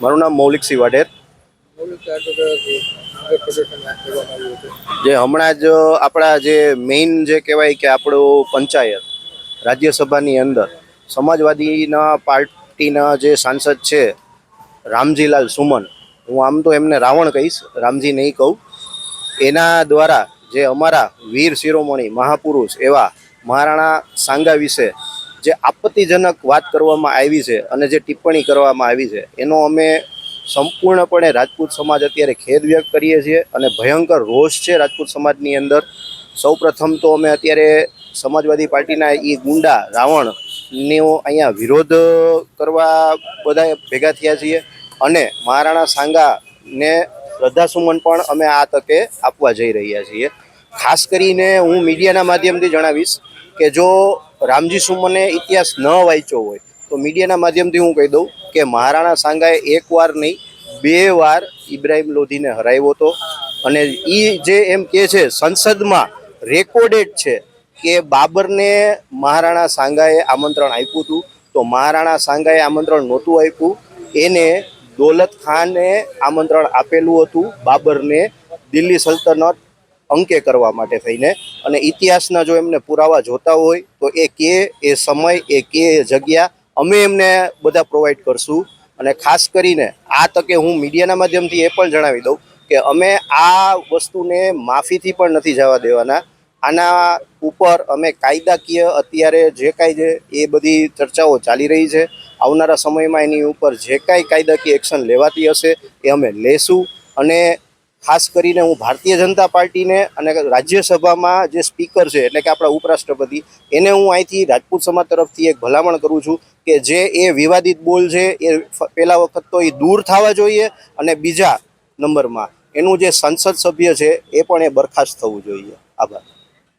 મારું નામ મૌલિક હતું જે હમણાં જ આપણા જે મેઇન જે કહેવાય કે આપણું પંચાયત રાજ્યસભાની અંદર સમાજવાદીના પાર્ટીના જે સાંસદ છે રામજીલાલ સુમન, હું આમ તો એમને રાવણ કહીશ, રામજી નહીં કહું. એના દ્વારા જે અમારા વીર શિરોમણી મહાપુરુષ એવા મહારાણા સાંગા વિશે જે આપત્તિજનક વાત કરવામાં આવી છે અને જે ટિપ્પણી કરવામાં આવી છે, એનો અમે સંપૂર્ણપણે રાજપૂત સમાજ અત્યારે ખેદ વ્યક્ત કરીએ છીએ અને ભયંકર રોષ છે રાજપૂત સમાજની અંદર. સૌપ્રથમ તો અમે અત્યારે સમાજવાદી પાર્ટીના એ ગુંડા રાવણનો અહીંયા વિરોધ કરવા બધા ભેગા થયા છીએ અને મહારાણા સાંગાને શ્રદ્ધાસુમન પણ અમે આ તકે આપવા જઈ રહ્યા છીએ. ખાસ કરીને હું મીડિયાના માધ્યમથી જણાવીશ કે જો રામજી સુમને ઇતિહાસ ન વાંચ્યો હોય, તો મીડિયાના માધ્યમથી હું કહી દઉં કે મહારાણા સાંગાએ એક વાર નહીં, બે વાર ઇબ્રાહિમ લોધીને હરાવ્યો હતો. અને એ જે એમ કે છે, સંસદમાં રેકોર્ડેડ છે કે બાબરને મહારાણા સાંગાએ આમંત્રણ આપ્યું હતું. તો મહારાણા સાંગાએ આમંત્રણ નહોતું આપ્યું. એને દૌલત ખાને આમંત્રણ આપેલું હતું બાબરને. દિલ્હી સલ્તનત અંકે કરવા માટે થઈને અને ઇતિહાસના જો એમને પુરાવા જોતા હોય, તો એ કે, એ સમય, એ કે જગ્યા અમે એમને બધા પ્રોવાઈડ કરશું. અને ખાસ કરીને આ તકે હું મીડિયાના માધ્યમથી એ પણ જણાવી દઉં કે અમે આ વસ્તુને માફીથી પણ નથી જવા દેવાના. આના ઉપર અમે કાયદાકીય અત્યારે જે કાંઈ જે, એ બધી ચર્ચાઓ ચાલી રહી છે. આવનારા સમયમાં એની ઉપર જે કાંઈ કાયદાકીય એક્શન લેવાતી હશે, એ અમે લેશું. અને ખાસ કરીને હું ભારતીય જનતા પાર્ટીને અને રાજ્યસભામાં જે સ્પીકર છે, એટલે કે આપણા ઉપરાષ્ટ્રપતિ, એને હું અહીંથી રાજપૂત સમાજ તરફથી એક ભલામણ કરું છું કે જે એ વિવાદિત બોલ છે, એ પહેલા વખત તો એ દૂર થવા જોઈએ અને બીજા નંબરમાં એનું જે સંસદ સભ્ય છે, એ પણ એ બરખાસ્ત થવું જોઈએ. આભાર.